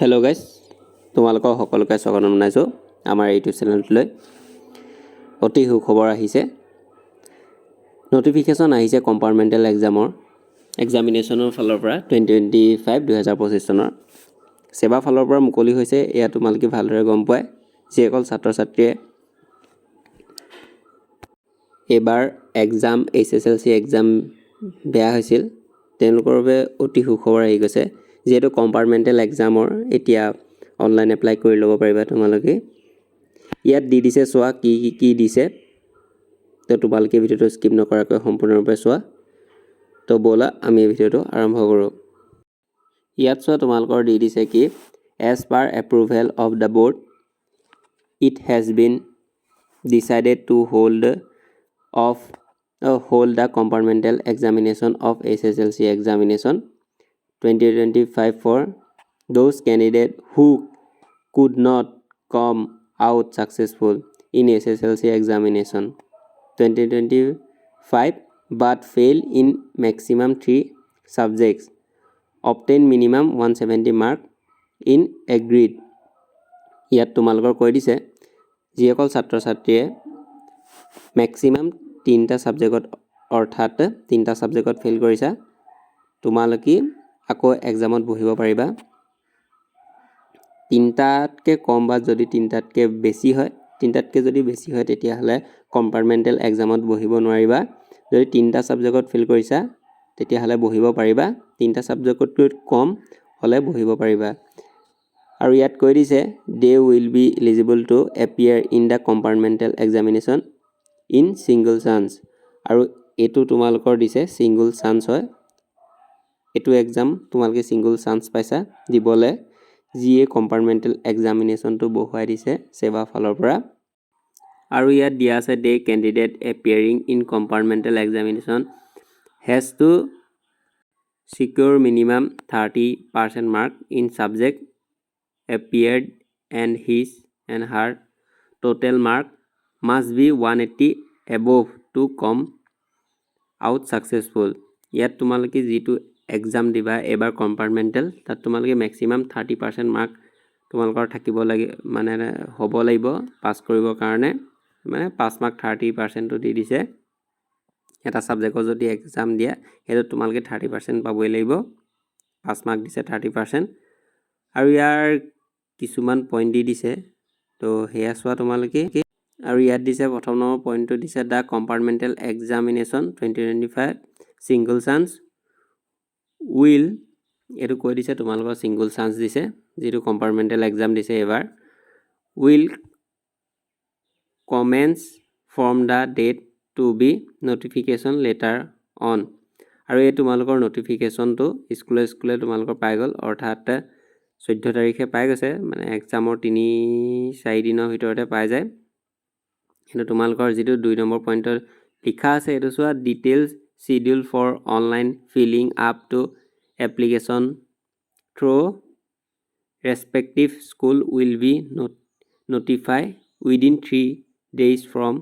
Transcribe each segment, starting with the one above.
Hello guys তোমালোকক সকলোকে স্বাগতম জনাইছোঁ আমাৰ ইউটিউব চেনেলটোলৈ অতি সুখবৰ আহিছে। নটিফিকেশ্যন আহিছে কম্পাৰ্টমেণ্টেল এক্সামৰ এক্সামিনেশ্যনৰ ফালৰ পৰা টুৱেণ্টি টুৱেণ্টি ফাইভ দুহেজাৰ পঁচিছ চনৰ। ছেবা ফালৰ পৰা মুকলি হৈছে এয়া তোমালোকে ভালদৰে গম পোৱাই যিসকল ছাত্ৰ ছাত্ৰীয়ে এইবাৰ exam H S L C exam বেয়া হৈছিল। তেওঁলোকৰ বাবে অতি সুখবৰ আহি গৈছে। যিহেতু কম্পাৰ্টমেণ্টেল এক্সামৰ এতিয়া অনলাইন এপ্লাই কৰি ল'ব পাৰিবা তোমালোকে। ইয়াত দি দিছে চোৱা কি কি দিছে। তো তোমালোকে ভিডিঅ'টো স্কিপ নকৰাকৈ সম্পূৰ্ণৰূপে চোৱা। তো ব'লা আমি এই ভিডিঅ'টো আৰম্ভ কৰোঁ। ইয়াত চোৱা তোমালোকৰ দি দিছে কি as per approval of the board it has been decided to hold of uh, hold of H examination L SSLC examination. 2025 for those candidates who could not come out successful in SSLC examination 2025 but fail in maximum 3 subjects obtain minimum 170 mark in agreed ইয়াত তোমালোকৰ কৈ দিছে যিসকল ছাত্ৰ ছাত্ৰীয়ে maximum তিনিটা ছাবজেক্টত অৰ্থাৎ তিনিটা ছাবজেক্টত ফেইল কৰিছা তোমালোকে আকৌ এক্সামত বহিব পাৰিবা। তিনিটাতকৈ কম বা যদি তিনিটাতকৈ বেছি হয় তিনিটাতকৈ যদি বেছি হয় তেতিয়াহ'লে কম্পাৰ্টমেণ্টেল এক্সামত বহিব নোৱাৰিবা। যদি তিনিটা ছাবজেক্টত ফেইল কৰিছা তেতিয়াহ'লে বহিব পাৰিবা। তিনিটা ছাবজেক্টতকৈ কম হ'লে বহিব পাৰিবা। আৰু ইয়াত কৈ দিছে they will be eligible to appear in the compartmental examination in single chance আৰু এইটো তোমালোকৰ দিছে ছিংগল চান্স হয়। এইটো এক্সাম তোমালোকে ছিংগল চান্স পাইছা দিবলৈ। যিয়ে কম্পাৰ্টমেণ্টেল এক্সামিনেশ্যনটো বহুৱাই দিছে ছেবা ফালৰ পৰা। আৰু ইয়াত দিয়া আছে the candidate appearing in compartmental examination has to secure minimum thirty percent mark in subject appeared and his and her total mark must be one eighty above to come out successful ইয়াত তোমালোকে যিটো exam দিবা এইবাৰ compartmental তাত তোমালোকে maximum thirty percent mark তোমালোকৰ থাকিব লাগে মানে হ'ব লাগিব পাছ কৰিবৰ কাৰণে। মানে পাঁচ মাৰ্ক থাৰ্টি পাৰ্চেণ্টটো দি দিছে। এটা ছাবজেক্টৰ যদি এক্সাম দিয়া সেইটোত তোমালোকে থাৰ্টি পাৰ্চেণ্ট পাবই লাগিব। পাঁচ মাৰ্ক দিছে থাৰ্টি পাৰ্চেণ্ট আৰু ইয়াৰ কিছুমান পইণ্ট দি দিছে। তো সেয়া চোৱা তোমালোকে। আৰু ইয়াত দিছে প্ৰথম নম্বৰ পইণ্টটো দিছে the compartmental examination twenty twenty five single chance will এইটো কৈ দিছে তোমালোকৰ ছিংগল চান্স দিছে যিটো কম্পাৰ্টমেণ্টেল এক্সাম দিছে এইবাৰ। Will commence from the date to be notification letter on আৰু এই তোমালোকৰ নটিফিকেশ্যনটো স্কুলে স্কুলে তোমালোকৰ পাই গ'ল অৰ্থাৎ চৈধ্য তাৰিখে পাই গৈছে মানে এক্সামৰ তিনি চাৰিদিনৰ ভিতৰতে পাই যায়। কিন্তু তোমালোকৰ যিটো দুই নম্বৰ পইণ্টত লিখা আছে এইটো চোৱা details schedule for online filling up to application through respective school will be notify within three days from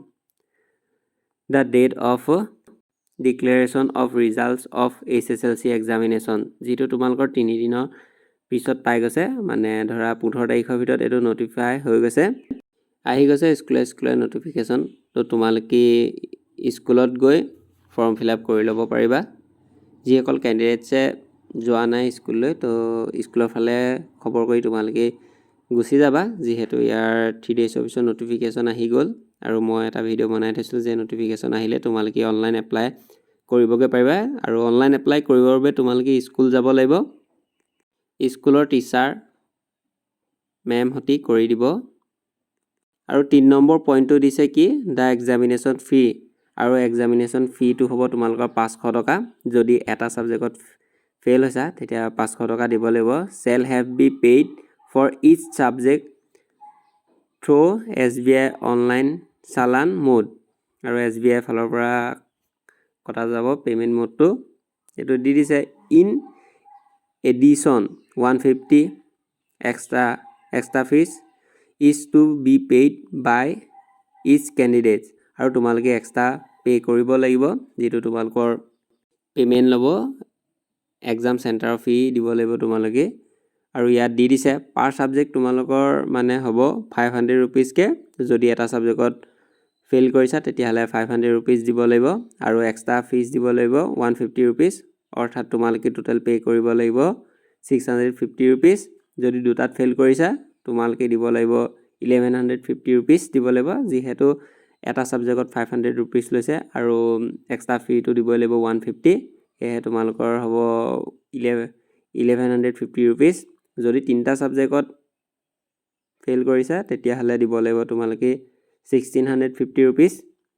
the date of declaration of results of H S L C examination যিটো তোমালোকৰ তিনিদিনৰ পিছত পাই গৈছে মানে ধৰা পোন্ধৰ তাৰিখৰ ভিতৰত এইটো নটিফাই হৈ গৈছে। আহি গৈছে স্কুলে স্কুলে নটিফিকেশ্যন তো তোমালোকে স্কুলত গৈ ফৰ্ম ফিল আপ কৰি ল'ব পাৰিবা। যিসকল কেণ্ডিডেটছে যোৱা নাই স্কুললৈ তো স্কুলৰ ফালে খবৰ কৰি তোমালোকে গুচি যাবা যিহেতু ইয়াৰ থ্ৰী ডেইজৰ পিছত নটিফিকেশ্যন আহি গ'ল। আৰু মই এটা ভিডিঅ' বনাই থৈছিলোঁ যে নটিফিকেশ্যন আহিলে তোমালোকে অনলাইন এপ্লাই কৰিবগৈ পাৰিবা। আৰু অনলাইন এপ্লাই কৰিবৰ বাবে তোমালোকে স্কুল যাব লাগিব। স্কুলৰ টিচাৰ মেমহঁতি কৰি দিব। আৰু তিনি নম্বৰ পইণ্টটো দিছে কি দ্য এক্সামিনেশ্যন ফি আৰু এক্সামিনেশ্যন ফিটো হ'ব তোমালোকৰ পাঁচশ টকা। যদি এটা ছাবজেক্টত ফেইল হৈছা তেতিয়া পাঁচশ টকা দিব লাগিব। Shall have be paid for each subject through S B I online challan mode আৰু এছ বি আই ফালৰ পৰা কটা যাব পে'মেণ্ট মোডটো এইটো দি দিছে in addition one fifty extra extra fees is to be paid by each candidates আৰু তোমালোকে এক্সট্ৰা পে' কৰিব লাগিব যিটো তোমালোকৰ পে'মেণ্ট ল'ব এক্সাম চেণ্টাৰৰ ফি দিব লাগিব তোমালোকে। আৰু ইয়াত দি দিছে পাৰ ছাবজেক্ট তোমালোকৰ মানে হ'ব ফাইভ হাণ্ড্ৰেড ৰুপিজকৈ যদি এটা ছাবজেক্টত ফেইল কৰিছা তেতিয়াহ'লে ফাইভ হাণ্ড্ৰেড ৰুপিজ দিব লাগিব। আৰু এক্সট্ৰা ফিজ দিব লাগিব ওৱান ফিফটি ৰুপিজ অৰ্থাৎ তোমালোকে টোটেল পে' কৰিব লাগিব ছিক্স হাণ্ড্ৰেড ফিফটি ৰুপিজ যদি দুটাত ফেইল কৰিছা তোমালোকে দিব লাগিব ইলেভেন হাণ্ড্ৰেড ফিফটি ৰুপিজ দিব লাগিব। যিহেতু এটা ছাবজেক্টত ফাইভ হাণ্ড্ৰেড ৰুপিজ লৈছে আৰু এক্সট্ৰা ফিটো দিবই লাগিব ওৱান ফিফটি সেয়েহে তোমালোকৰ হ'ব eleven eleven hundred fifty rupees যদি তিনিটা ছাবজেক্টত ফেইল কৰিছা তেতিয়াহ'লে দিব লাগিব তোমালোকে sixteen hundred fifty rupees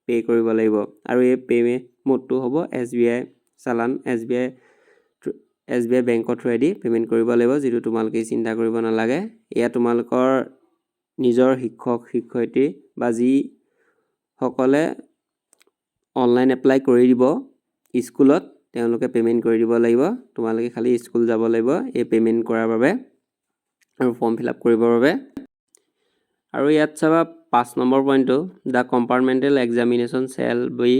pay' কৰিব লাগিব। আৰু এই পে' মোডটো হ'ব S B I challan S B I S B I বেংকৰ থ্ৰুৱেদি পে'মেণ্ট কৰিব লাগিব যিটো তোমালোকে চিন্তা কৰিব নালাগে। এয়া তোমালোকৰ নিজৰ শিক্ষক শিক্ষয়িত্ৰী বা যিসকলে অনলাইন এপ্লাই কৰি দিব। স্কুলত তেওঁলোকে পে'মেণ্ট কৰি দিব লাগিব। তোমালোকে খালি স্কুল যাব লাগিব এই পে'মেণ্ট কৰাৰ বাবে আৰু ফৰ্ম ফিল আপ কৰিবৰ বাবে। আৰু ইয়াত চাবা পাঁচ নম্বৰ পইণ্টটো the compartmental examination shall be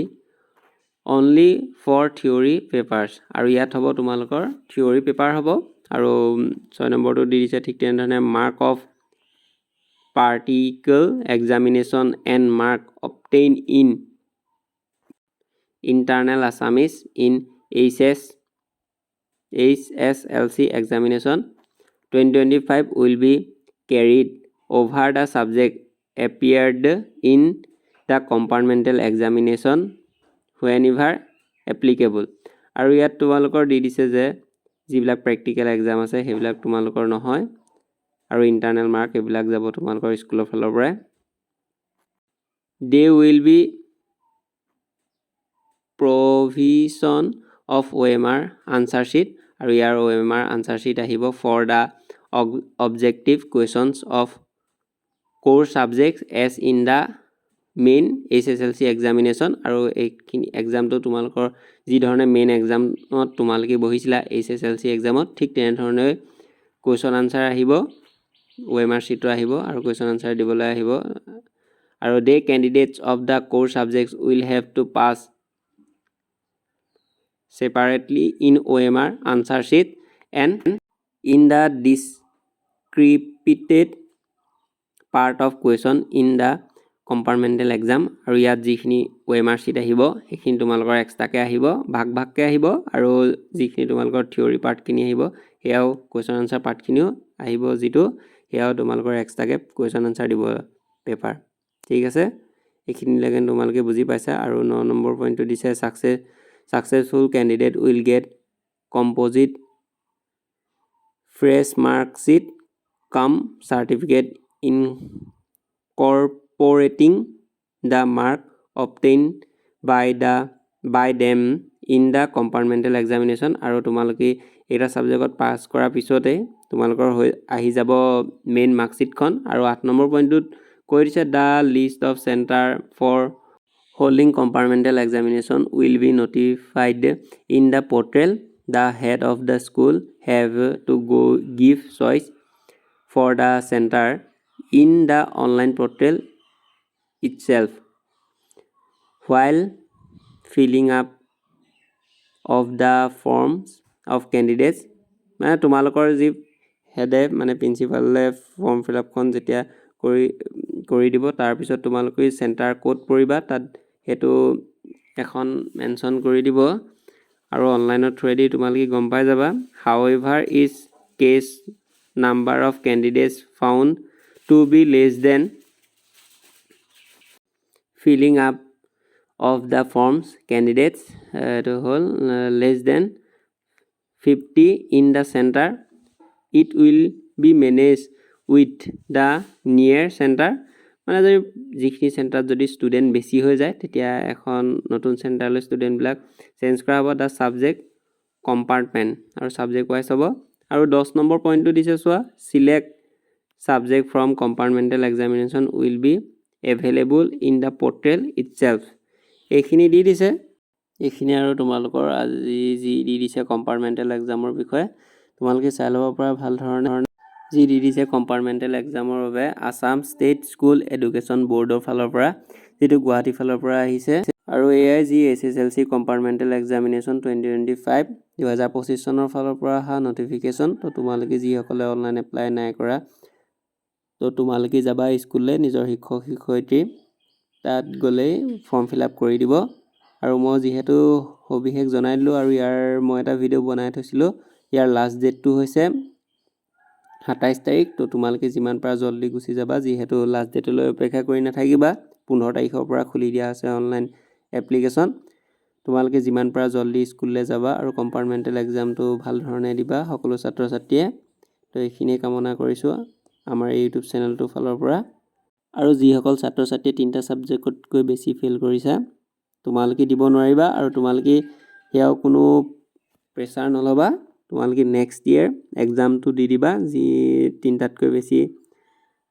only for theory papers আৰু ইয়াত হ'ব তোমালোকৰ থিয়ৰী পেপাৰ হ'ব। আৰু ছয় নম্বৰটো দি দিছে ঠিক তেনেধৰণে mark of practical examination and mark obtain in internal assessment in H S H S L C examination twenty twenty five will be carried over the subject appeared in the compartmental examination whenever applicable আৰু ইয়াত তোমালোকৰ দি দিছে যে যিবিলাক practical exam আছে সেইবিলাক তোমালোকৰ নহয়। আৰু ইণ্টাৰনেল মাৰ্ক এইবিলাক যাব তোমালোকৰ স্কুলৰ ফালৰ পৰাই। There will be provision of O' M R answer sheet আৰু ইয়াৰ O' M R answer sheet আহিব for the objective questions of core subject as in the main H S L C examination আৰু এইখিনি এক্সামটো তোমালোকৰ যিধৰণে main এক্সামত তোমালোকে বহিছিলা এইচ এছ এল চি এক্সামত ঠিক তেনেধৰণে কুৱেশ্যন আনচাৰ আহিব। অ' এম আৰ শ্বীটো আহিব আৰু কুৱেশ্যন আনচাৰ দিবলৈ আহিব। আৰু the candidates of the core subjects will have to pass separately in OMR answer sheet and in the descripted part of question in the compartmental exam আৰু ইয়াত যিখিনি অ' M R আহিব সেইখিনি তোমালোকৰ এক্সট্ৰাকৈ আহিব ভাগ ভাগকৈ আহিব আৰু যিখিনি তোমালোকৰ থিয়ৰী পাৰ্টখিনি আহিব সেয়াও কুৱেশ্যন আনচাৰ পাৰ্টখিনিও আহিব যিটো সেয়াও তোমালোকৰ এক্সট্ৰাকৈ কুৱেশ্যন আনচাৰ দিব পেপাৰ ঠিক আছে এইখিনিলৈকে তোমালোকে বুজি পাইছা আৰু ন নম্বৰ পইণ্টটো দিছে success successful candidate will get composite fresh mark sheet come certificate incorporating the mark obtained by the by them in the compartmental examination আৰু তোমালোকে এইটা ছাবজেক্টত পাছ কৰাৰ পিছতে তোমালোকৰ হৈ আহি যাব মেইন মাৰ্কশ্বীটখন আৰু আঠ নম্বৰ পইণ্টটোত কৈ দিছে the list of centre for holding compartmental examination will be notified in the portal the head of the school have to go' give choice for the centre in the online portal itself while filling up of the forms of candidates মানে তোমালোকৰ যি হেডে মানে প্ৰিন্সিপালে form fill আপখন যেতিয়া কৰি কৰি দিব তাৰপিছত তোমালোকে চেণ্টাৰ ক'ত পৰিবা তাত সেইটো এখন মেনশ্যন কৰি দিব। আৰু অনলাইনৰ থ্ৰুৱেদি তোমালোকে গম পাই যাবা। However is case number of candidates found to be less than filling up of the forms candidates এইটো হ'ল less than fifty in the centre it will be manage with the near centre মানে যদি যিখিনি চেণ্টাৰত যদি student বেছি হৈ যায় তেতিয়া এখন নতুন চেণ্টাৰলৈ ষ্টুডেণ্টবিলাক চেঞ্জ কৰা হ'ব দ্য ছাবজেক্ট কম্পাৰ্টমেণ্ট আৰু ছাবজেক্ট ৱাইজ হ'ব। আৰু দহ নম্বৰ পইণ্টটো দিছে চোৱা select subject from compartmental examination will be available in the portal itself এইখিনি দি দিছে। এইখিনি আৰু তোমালোকৰ আজি যি দি দিছে কম্পাৰ্টমেণ্টেল এক্সামৰ বিষয়ে তোমালোকে চাই ল'ব পৰা ভাল ধৰণে যি দি দিছে কম্পাৰ্টমেণ্টেল এক্সামৰ বাবে আছাম ষ্টেট স্কুল এডুকেশ্যন বৰ্ডৰ ফালৰ পৰা যিটো গুৱাহাটীৰ ফালৰ পৰা আহিছে। আৰু এয়াই যি H S L C compartmental examination twenty twenty five দুহেজাৰ পঁচিছ চনৰ ফালৰ পৰা অহা নটিফিকেশ্যন তো তোমালোকে যিসকলে অনলাইন এপ্লাই নাই কৰা তো তোমালোকে যাবা স্কুললৈ নিজৰ শিক্ষক শিক্ষয়িত্ৰী তাত গ'লেই ফৰ্ম ফিল আপ কৰি দিব। আৰু মই যিহেতু সবিশেষ জনাই দিলোঁ আৰু ইয়াৰ মই এটা ভিডিঅ' বনাই থৈছিলোঁ। ইয়াৰ লাষ্ট ডেটটো হৈছে সাতাইছ তাৰিখ। তো তোমালোকে যিমান পাৰা জল্দি গুচি যাবা যিহেতু লাষ্ট ডেটলৈ অপেক্ষা কৰি নাথাকিবা। পোন্ধৰ তাৰিখৰ পৰা খুলি দিয়া হৈছে অনলাইন এপ্লিকেশ্যন তোমালোকে যিমান পাৰা জল্দি স্কুললৈ যাবা আৰু কম্পাৰ্টমেণ্টেল এক্সামটো ভাল ধৰণে দিবা সকলো ছাত্ৰ ছাত্ৰীয়ে তো এইখিনিয়ে কামনা কৰিছোঁ আমাৰ এই ইউটিউব চেনেলটোৰ ফালৰ পৰা। আৰু যিসকল ছাত্ৰ ছাত্ৰীয়ে তিনিটা ছাবজেক্টতকৈ বেছি ফেইল কৰিছা তোমালোকে দিব নোৱাৰিবা আৰু তোমালোকে সেয়াও কোনো প্ৰেছাৰ নল'বা। তোমালোকে নেক্সট ইয়েৰ এক্সামটো দি দিবা যি তিনিটাতকৈ বেছি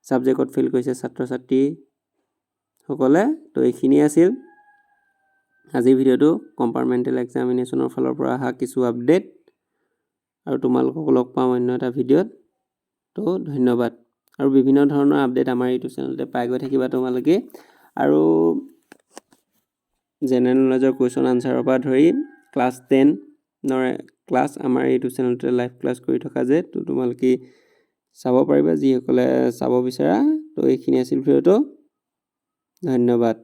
ছাবজেক্টত ফেইল কৰিছে ছাত্ৰ ছাত্ৰীসকলে তো এইখিনিয়ে আছিল আজিৰ ভিডিঅ'টো। কম্পাৰ্টমেণ্টেল এক্সামিনেশ্যনৰ ফালৰ পৰা অহা কিছু আপডেট আৰু তোমালোকক লগ পাম অন্য এটা ভিডিঅ'ত। তো ধন্যবাদ। আৰু বিভিন্ন ধৰণৰ আপডেট আমাৰ ইউটিউব চেনেলতে পাই গৈ থাকিবা তোমালোকে। আৰু জেনেৰেল নলেজৰ কুৱেশ্যন আনচাৰৰ পৰা ধৰি ক্লাছ টেনৰ ক্লাছ আমাৰ ইউটিউব চেনেলটোতে লাইভ ক্লাছ কৰি থকা যে তো তোমালোকে চাব পাৰিবা যিসকলে চাব বিচাৰা। তো এইখিনি আছিল ভিডিঅ'টো। ধন্যবাদ।